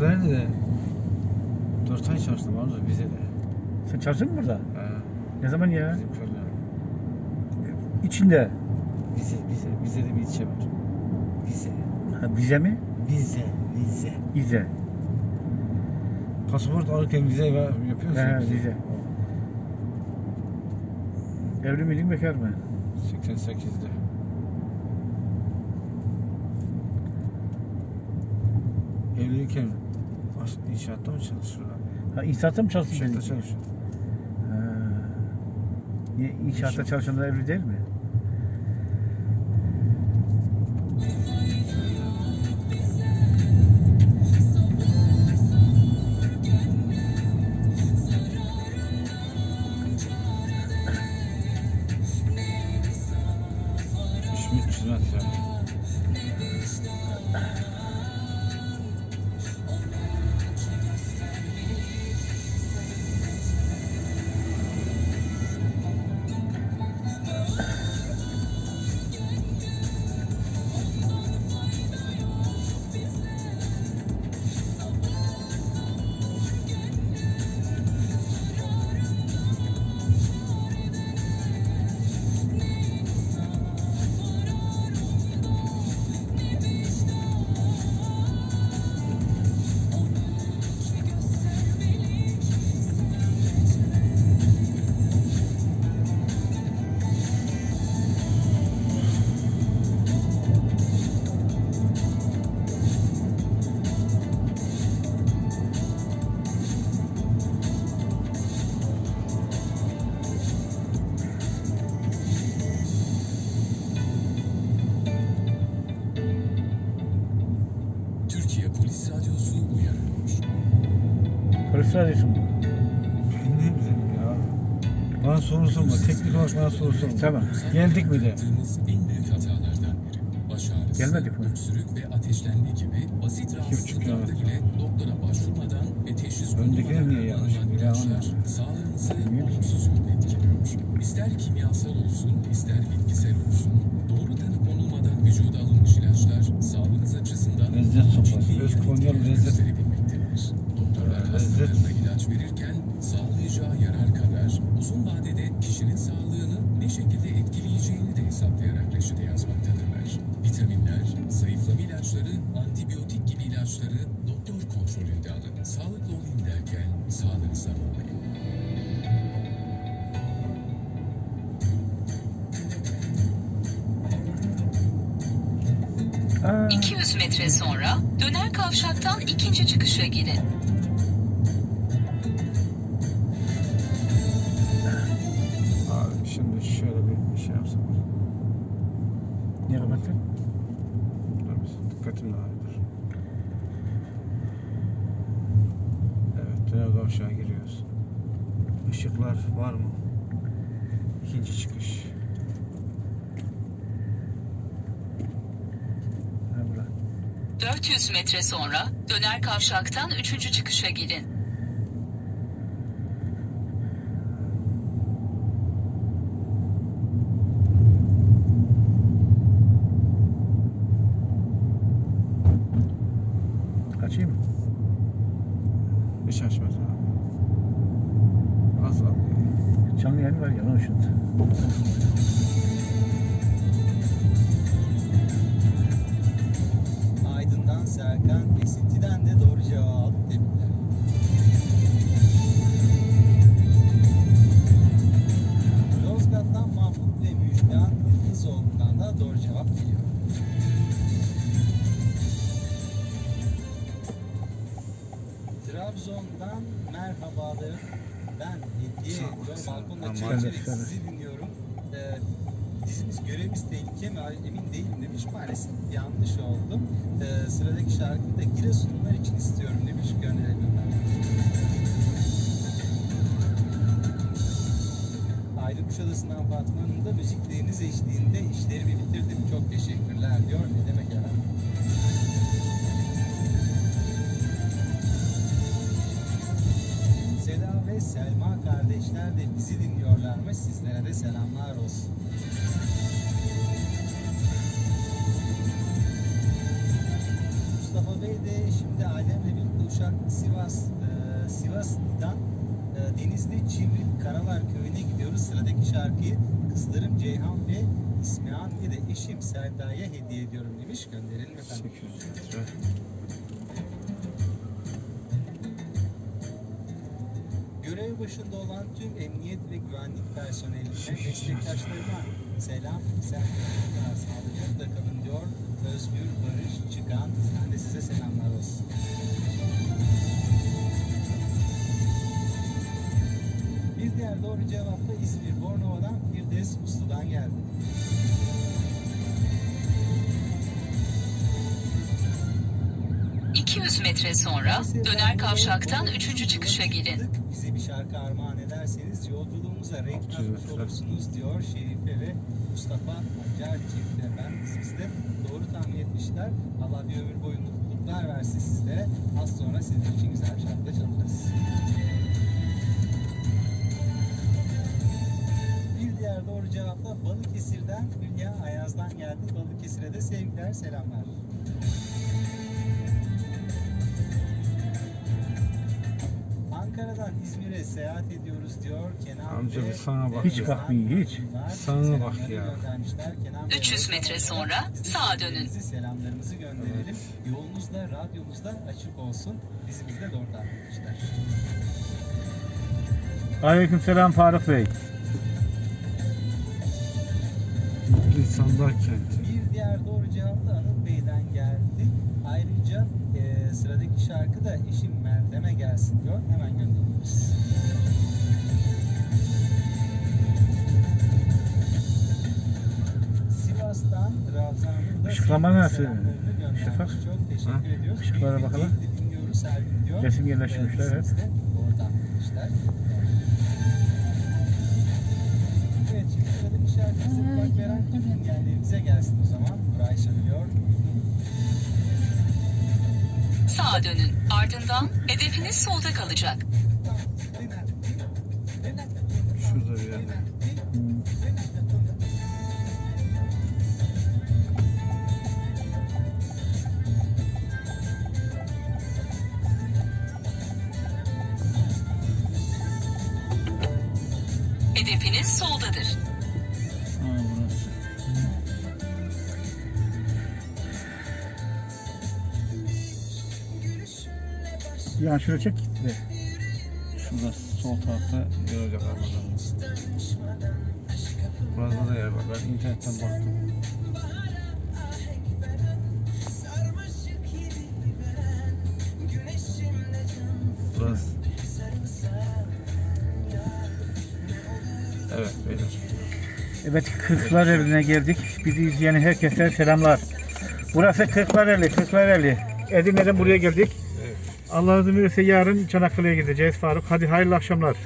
Vize'de 4 ay çalıştım amca Vize'de. Sen çalıştın mı burada? He. Ne zaman ya? Bizim köyde. İçinde. Vize, vize. Vize'de bir ilçe var. Vize. Ha, vize mi? Vize. Vize. Vize. Pasaport alırken vize ver- yapıyorsun. He, ya, vize. Evli miydin bekar mı? 88'de. Evliyken inşaatta mı çalışıyorlar? Ha, inşaatta mı çalıştın? İnşaatta çalışıyor. Ha. Niye inşaatta İnşaat. çalışanlar evli değil mi? Mu? Ben ne bileyim ya. Bana soru sorma. Teknik olarak bana soru sorma. Tamam. Geldik mi de? En büyük hatalardan biri. Baş ağrısı, Gelmedik mi? öksürük ve ateşlenme gibi basit rahatsızlıklarda kilometre. bile doktora başvurmadan ve teşhis Öndekiler niye yanlış? Bir ilaçlar sağlığınızı Bilmiyorum. olumsuz yönde etkiliyor. İster kimyasal olsun, ister bitkisel olsun, doğru tanı konulmadan vücuda alınmış ilaçlar sağlığınız açısından Lezzet sopası, öz etkiler lezzet. İlaç verirken sağlayacağı yarar kadar uzun vadede kişinin sağlığını ne şekilde etkileyeceğini de hesaplayarak reçete yazmaktadırlar. Vitaminler, zayıflama ilaçları, antibiyotik gibi ilaçları doktor kontrolünde alın. Sağlıklı olayım derken sağlığınızdan olmayın. Aa, 200 metre sonra döner kavşaktan ikinci çıkışa girin. Dikkatim dağılır. Evet, tünel kavşağa giriyoruz. Işıklar var mı? İkinci çıkış. Bura. 400 metre sonra döner kavşaktan üçüncü çıkışa girin. Açayım mı? Hiç açmaz abi. Az al. Canlı yayın var ya onun için. Aydın'dan Serkan, Esinti'den de doğru cevabı Trabzon'dan merhabalar. Ben hediye Sağ ol, ediyorum. sağ ol. Balkonda de. sizi dinliyorum. Ee, dizimiz görevimiz tehlike mi emin değilim demiş. Maalesef yanlış oldu. Ee, sıradaki şarkıyı da Giresunlular için istiyorum demiş. Gönderelim Aydın Kuşadası'ndan Fatma Hanım da müzikleriniz eşliğinde işlerimi bitirdim. Çok teşekkürler diyor. Ne demek efendim? Selma kardeşler de bizi dinliyorlarmış. Sizlere de selamlar olsun. Mustafa Bey de şimdi ailemle birlikte Uşak, Sivas, e, Sivas'tan e, Denizli, Çivril, Karalar köyüne gidiyoruz. Sıradaki şarkıyı kızlarım Ceyhan ve İsmihan diye de eşim Serda'ya hediye ediyorum demiş. Gönderelim efendim. 800 metre. Görev başında olan tüm emniyet ve güvenlik personeline, meslektaşlarıma selam, sevgiler, sağlıcakla kalın diyor. Özgür, Barış, Çıkan, sen de size selamlar olsun. Bir diğer doğru cevap da İzmir Bornova'dan Firdevs Uslu'dan geldi. Hı. 200 metre sonra döner kavşaktan üçüncü çıkışa girin. Şarkı armağan ederseniz yolculuğumuza renk 600 katmış olursunuz diyor Şerife ve Mustafa Acar çift efendim. Biz de doğru tahmin etmişler. Allah bir ömür boyu mutluluklar versin sizlere. Az sonra sizin için güzel şarkı çalacağız. Bir diğer doğru cevap da Balıkesir'den Hülya Ayaz'dan geldi. Balıkesir'e de sevgiler, selamlar. Ankara'dan İzmir'e seyahat ediyoruz diyor Kenan Amca bir sana bak Hiç ya. bakmıyor, hiç. Sana bak ya. göndermişler. Kenan Bey, 300 metre sonra de sağa dönün. Selamlarımızı gönderelim. Yolunuz da radyomuz da açık olsun. Bizi bizde doğru tahmin etmişler. Aleykümselam Faruk Bey. İnsanlar kenti. Bir diğer doğru cevap da Anıl Bey'den geldi. Ayrıca e, sıradaki şarkı da eşim Meltem'e gelsin diyor. Hemen gönderiyoruz. Sivas'tan Ravzan'ın da Işıklama nasıl? Şafak? Çok teşekkür Ha? ediyoruz. Işıklara bakalım. dinliyoruz her gün diyor. Resim yerleştirmişler, Ee, evet. Evet şimdi sıradaki şarkımızı kulak veren tüm dinleyenlerimize gelsin o zaman. Buray söylüyor. Sağa dönün. Ardından hedefiniz solda kalacak. Şurada bir yerde. Yani şöyle çek gitti. Şurada sol tarafta yer olacak armadan. Burada da yer var. Ben internetten baktım. Burası. Evet beyler. Evet Kırklareli'ne geldik. Bizi izleyen herkese selamlar. Burası Kırklareli, Kırklareli. Edirne'den buraya geldik. Allah izin yarın Çanakkale'ye gideceğiz Faruk. Hadi hayırlı akşamlar.